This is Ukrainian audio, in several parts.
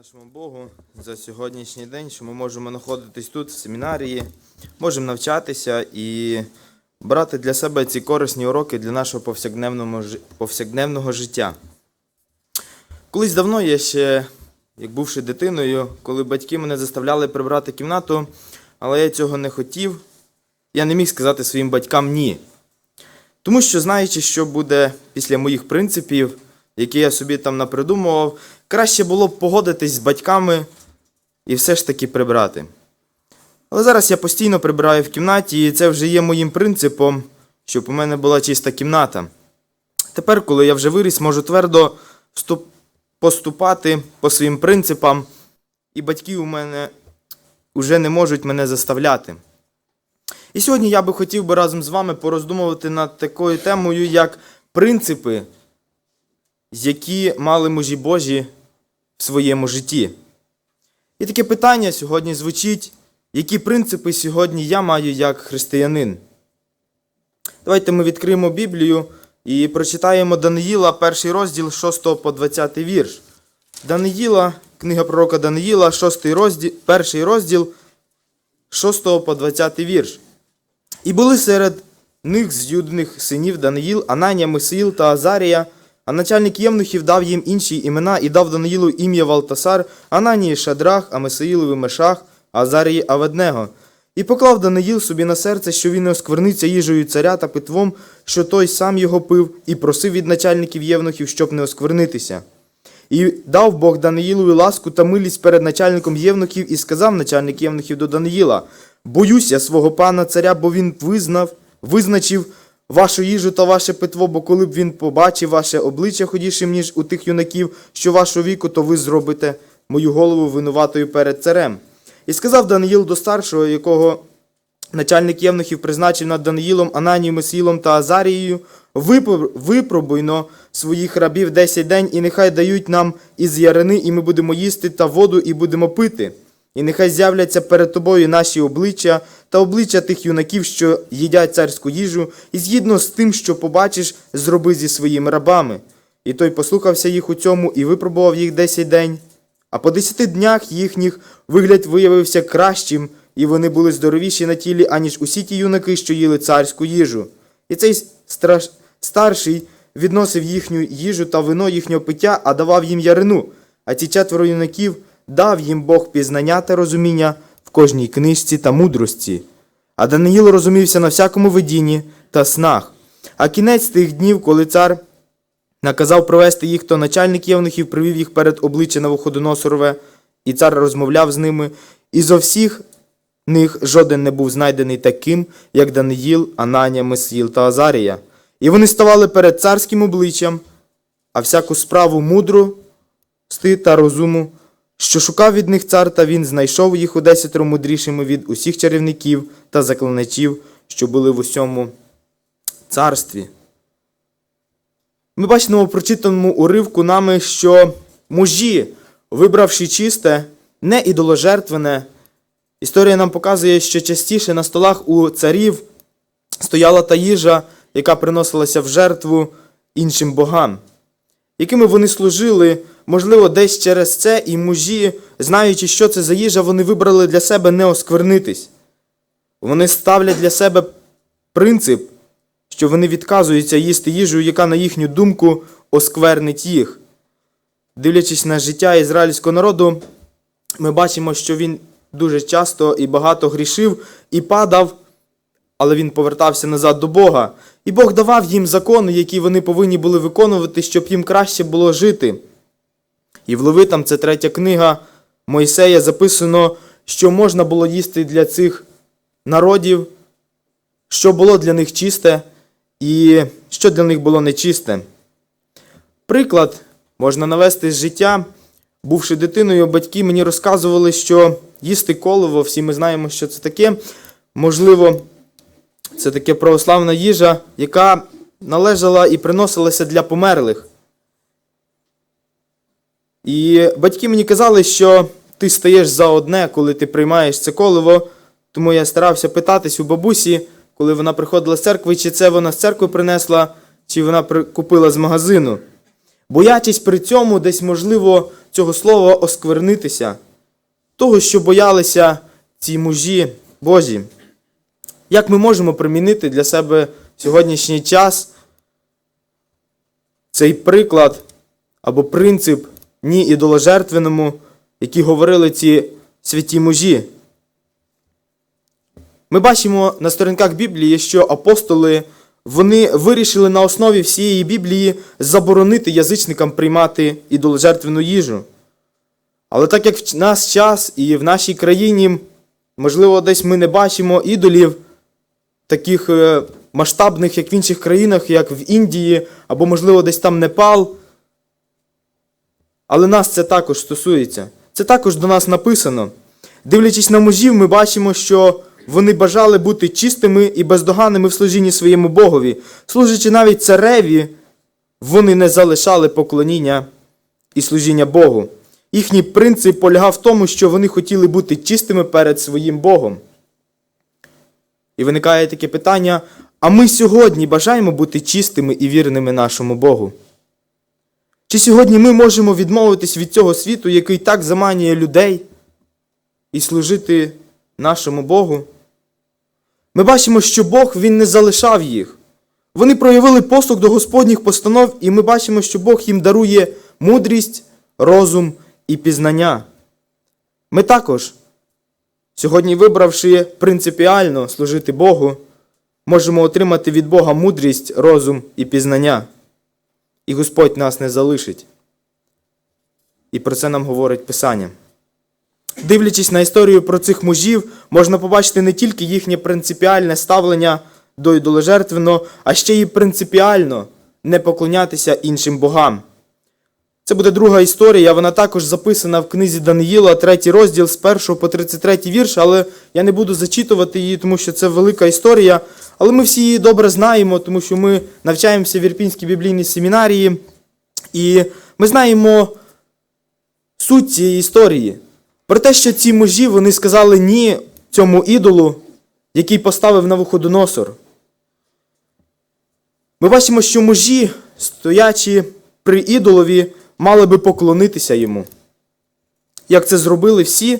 нашому Богу за сьогоднішній день, що ми можемо знаходитись тут, в семінарії, можемо навчатися і брати для себе ці корисні уроки для нашого повсякденного, повсякденного життя. Колись давно я ще, як бувши дитиною, коли батьки мене заставляли прибрати кімнату, але я цього не хотів, я не міг сказати своїм батькам ні. Тому що, знаючи, що буде після моїх принципів, які я собі там напридумував, краще було б погодитись з батьками і все ж таки прибрати. Але зараз я постійно прибираю в кімнаті, і це вже є моїм принципом, щоб у мене була чиста кімната. Тепер, коли я вже виріс, можу твердо вступ- поступати по своїм принципам, і батьки у мене вже не можуть мене заставляти. І сьогодні я би хотів би разом з вами пороздумувати над такою темою, як принципи, які мали мужі Божі в своєму житті. І таке питання сьогодні звучить, які принципи сьогодні я маю як християнин. Давайте ми відкриємо Біблію і прочитаємо Даниїла, перший розділ 6 по 20 вірш. Даниїла, книга пророка Даниїла, 6 розділ, перший розділ 6 по 20 вірш. І були серед них з юдних синів Даниїл, Ананія, Мисаїл та Азарія, а начальник євнухів дав їм інші імена і дав Даниїлу ім'я Валтасар, Ананії Шадрах, а Мешах, Азарії Аведнего. І поклав Даниїл собі на серце, що він не оскверниться їжею царя та питвом, що той сам його пив, і просив від начальників євнухів, щоб не осквернитися. І дав Бог Даниїлові ласку та милість перед начальником євнухів, і сказав начальник євнухів до Даниїла: Боюся свого пана царя, бо він визнав, визначив вашу їжу та ваше питво, бо коли б він побачив ваше обличчя ходішим, ніж у тих юнаків, що вашого віку, то ви зробите мою голову винуватою перед царем. І сказав Даниїл до старшого, якого начальник євнухів призначив над Даниїлом, Ананієм, Месілом та Азарією, випробуйно своїх рабів десять день, і нехай дають нам із ярини, і ми будемо їсти та воду, і будемо пити. І нехай з'являться перед тобою наші обличчя та обличчя тих юнаків, що їдять царську їжу, і згідно з тим, що побачиш, зроби зі своїми рабами. І той послухався їх у цьому і випробував їх десять день. А по десяти днях їхніх вигляд виявився кращим, і вони були здоровіші на тілі, аніж усі ті юнаки, що їли царську їжу. І цей страш... старший відносив їхню їжу та вино їхнього пиття, а давав їм ярину. А ці четверо юнаків дав їм Бог пізнання та розуміння в кожній книжці та мудрості. А Даниїл розумівся на всякому видінні та снах. А кінець тих днів, коли цар наказав провести їх, то начальник євнухів привів їх перед обличчя Навуходоносорове, і цар розмовляв з ними, і зо всіх них жоден не був знайдений таким, як Даниїл, Ананія, Месіл та Азарія. І вони ставали перед царським обличчям, а всяку справу мудру, сти та розуму, що шукав від них цар, та він знайшов їх у десятеро мудрішими від усіх чарівників та заклиначів, що були в усьому царстві. Ми бачимо в прочитаному уривку нами, що мужі, вибравши чисте, не ідоложертвене, історія нам показує, що частіше на столах у царів стояла та їжа, яка приносилася в жертву іншим богам, якими вони служили, можливо, десь через це і мужі, знаючи, що це за їжа, вони вибрали для себе не осквернитись. Вони ставлять для себе принцип, що вони відказуються їсти їжу, яка, на їхню думку, осквернить їх. Дивлячись на життя ізраїльського народу, ми бачимо, що він дуже часто і багато грішив і падав, але він повертався назад до Бога. І Бог давав їм закони, які вони повинні були виконувати, щоб їм краще було жити. І в Левитам, це третя книга Мойсея, записано, що можна було їсти для цих народів, що було для них чисте і що для них було нечисте. Приклад можна навести з життя. Бувши дитиною, батьки мені розказували, що їсти колово, всі ми знаємо, що це таке. Можливо, це таке православна їжа, яка належала і приносилася для померлих. І батьки мені казали, що ти стаєш за одне, коли ти приймаєш це колево. Тому я старався питатись у бабусі, коли вона приходила з церкви, чи це вона з церкви принесла, чи вона купила з магазину. боячись при цьому десь, можливо, цього слова осквернитися, того, що боялися ці мужі Божі. Як ми можемо примінити для себе сьогоднішній час цей приклад або принцип ні ідоложертвеному, які говорили ці святі мужі? Ми бачимо на сторінках Біблії, що апостоли вони вирішили на основі всієї Біблії заборонити язичникам приймати ідоложертвену їжу. Але так як в нас час і в нашій країні, можливо, десь ми не бачимо ідолів таких е, масштабних, як в інших країнах, як в Індії, або, можливо, десь там Непал. Але нас це також стосується. Це також до нас написано. Дивлячись на мужів, ми бачимо, що вони бажали бути чистими і бездоганними в служінні своєму Богові. Служачи навіть цареві, вони не залишали поклоніння і служіння Богу. Їхній принцип полягав в тому, що вони хотіли бути чистими перед своїм Богом. І виникає таке питання: а ми сьогодні бажаємо бути чистими і вірними нашому Богу? Чи сьогодні ми можемо відмовитись від цього світу, який так заманює людей, і служити нашому Богу? Ми бачимо, що Бог Він не залишав їх. Вони проявили послуг до Господніх постанов, і ми бачимо, що Бог їм дарує мудрість, розум і пізнання. Ми також, сьогодні вибравши принципіально служити Богу, можемо отримати від Бога мудрість, розум і пізнання. І Господь нас не залишить. І про це нам говорить Писання. Дивлячись на історію про цих мужів, можна побачити не тільки їхнє принципіальне ставлення до ідоложертвеного, а ще й принципіально не поклонятися іншим богам. Це буде друга історія, вона також записана в книзі Даниїла, третій розділ з 1 по 33 вірш, але я не буду зачитувати її, тому що це велика історія. Але ми всі її добре знаємо, тому що ми навчаємося в Ірпінській біблійній семінарії, і ми знаємо суть цієї історії. Про те, що ці мужі вони сказали ні цьому ідолу, який поставив на Навуходоносор. Ми бачимо, що мужі, стоячи при ідолові, мали би поклонитися йому. Як це зробили всі,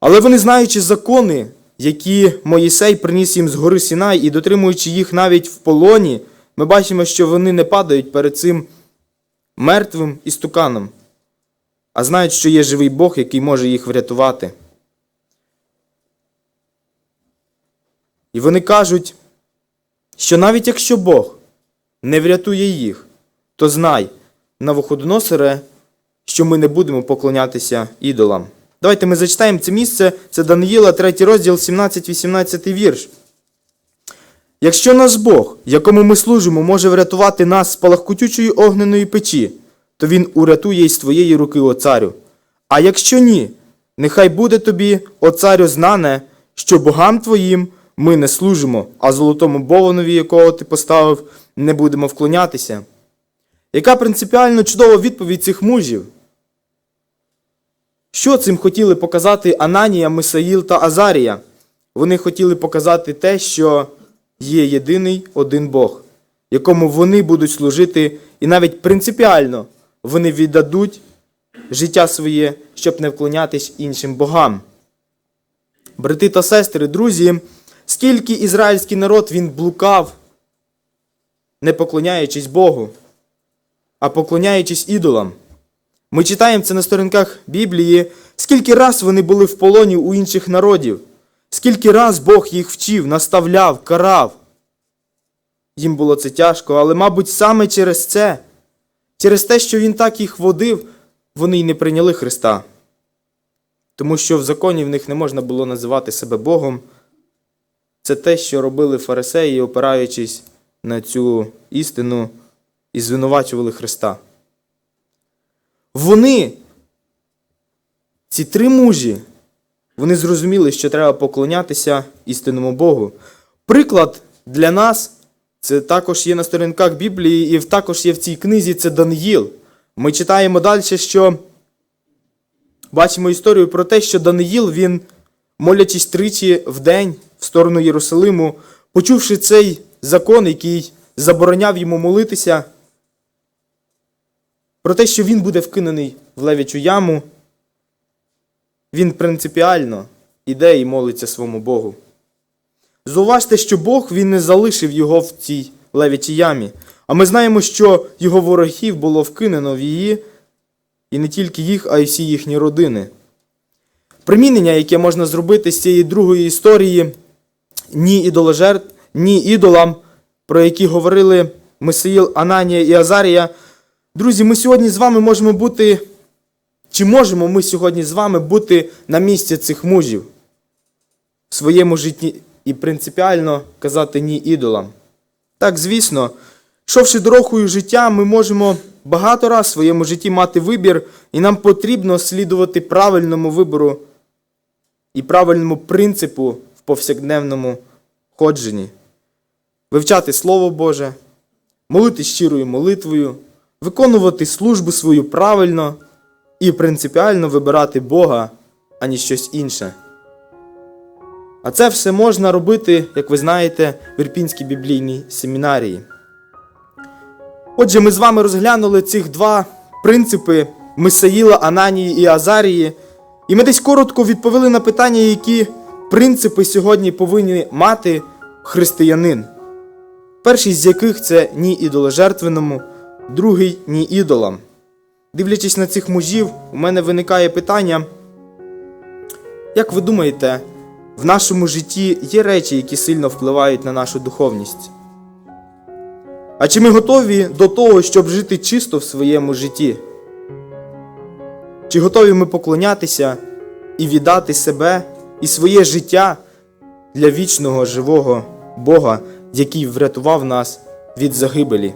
але вони, знаючи закони, які Моїсей приніс їм з гори Сінай, і дотримуючи їх навіть в полоні, ми бачимо, що вони не падають перед цим мертвим істуканом, а знають, що є живий Бог, який може їх врятувати. І вони кажуть, що навіть якщо Бог не врятує їх, то знай, на Навуходоносоре, що ми не будемо поклонятися ідолам. Давайте ми зачитаємо це місце, це Даниїла, 3 розділ, 17-18 вірш. Якщо наш Бог, якому ми служимо, може врятувати нас з палахкутючої огненої печі, то він урятує із твоєї руки, о царю. А якщо ні, нехай буде тобі, о царю, знане, що богам твоїм ми не служимо, а золотому бовонові, якого ти поставив, не будемо вклонятися. Яка принципіально чудова відповідь цих мужів? Що цим хотіли показати Ананія, Мисаїл та Азарія? Вони хотіли показати те, що є єдиний один Бог, якому вони будуть служити, і навіть принципіально вони віддадуть життя своє, щоб не вклонятись іншим богам. Брати та сестри, друзі, скільки ізраїльський народ він блукав, не поклоняючись Богу, а поклоняючись ідолам. Ми читаємо це на сторінках Біблії, скільки раз вони були в полоні у інших народів, скільки раз Бог їх вчив, наставляв, карав. Їм було це тяжко, але, мабуть, саме через це, через те, що Він так їх водив, вони й не прийняли Христа. Тому що в законі в них не можна було називати себе Богом. Це те, що робили фарисеї, опираючись на цю істину, і звинувачували Христа. Вони, ці три мужі, вони зрозуміли, що треба поклонятися істинному Богу. Приклад для нас це також є на сторінках Біблії, і також є в цій книзі це Даниїл. Ми читаємо далі, що бачимо історію про те, що Даниїл, він, молячись тричі в день в сторону Єрусалиму, почувши цей закон, який забороняв йому молитися, про те, що він буде вкинений в левячу яму, він принципіально іде і молиться своєму Богу. Зауважте, що Бог він не залишив його в цій левячій ямі. А ми знаємо, що його ворогів було вкинено в її, і не тільки їх, а й всі їхні родини. Примінення, яке можна зробити з цієї другої історії, ні ідоложертв, ні ідолам, про які говорили Месаїл, Ананія і Азарія. Друзі, ми сьогодні з вами можемо бути, чи можемо ми сьогодні з вами бути на місці цих мужів в своєму житті і принципіально казати ні ідолам. Так, звісно, йшовши дорогою життя, ми можемо багато раз в своєму житті мати вибір, і нам потрібно слідувати правильному вибору і правильному принципу в повсякденному ходженні. Вивчати Слово Боже, молити щирою молитвою, виконувати службу свою правильно і принципіально вибирати Бога, ані щось інше. А це все можна робити, як ви знаєте, в Ірпінській біблійній семінарії. Отже, ми з вами розглянули цих два принципи Мисаїла, Ананії і Азарії, і ми десь коротко відповіли на питання, які принципи сьогодні повинні мати християнин. Перший з яких це ні ідоложертвеному, другий ні ідолам. Дивлячись на цих мужів, у мене виникає питання. Як ви думаєте, в нашому житті є речі, які сильно впливають на нашу духовність? А чи ми готові до того, щоб жити чисто в своєму житті? Чи готові ми поклонятися і віддати себе і своє життя для вічного живого Бога, який врятував нас від загибелі?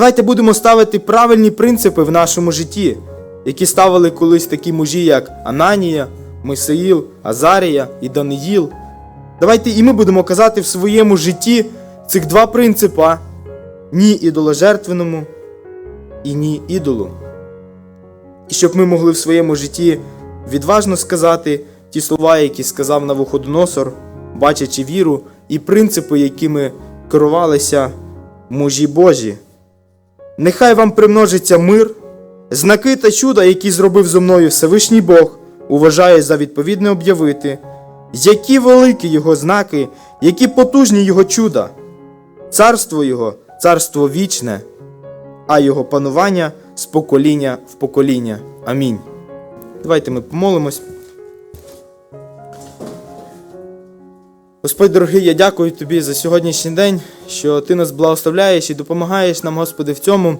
Давайте будемо ставити правильні принципи в нашому житті, які ставили колись такі мужі, як Ананія, Мойсеїл, Азарія і Даниїл. Давайте і ми будемо казати в своєму житті цих два принципа: ні ідоложертвеному і ні ідолу. І щоб ми могли в своєму житті відважно сказати ті слова, які сказав Навуходоносор, бачачи віру і принципи, якими керувалися мужі Божі. Нехай вам примножиться мир, знаки та чуда, які зробив зо мною Всевишній Бог, уважаю за відповідне об'явити, які великі його знаки, які потужні його чуда. Царство Його, царство вічне, а Його панування з покоління в покоління. Амінь. Давайте ми помолимось. Господь дорогий, я дякую тобі за сьогоднішній день, що ти нас благословляєш і допомагаєш нам, Господи, в цьому.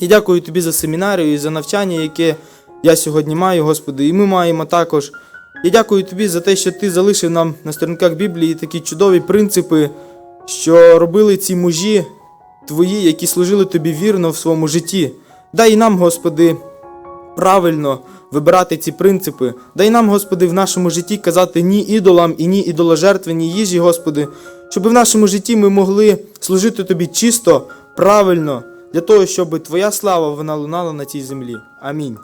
І дякую тобі за семінарію і за навчання, яке я сьогодні маю, Господи, і ми маємо також. Я дякую тобі за те, що ти залишив нам на сторінках Біблії такі чудові принципи, що робили ці мужі твої, які служили тобі вірно в своєму житті. Дай і нам, Господи, правильно вибирати ці принципи. Дай нам, Господи, в нашому житті казати ні ідолам і ні ідоложертвеній їжі, Господи, щоб в нашому житті ми могли служити Тобі чисто, правильно, для того, щоб Твоя слава вона лунала на цій землі. Амінь.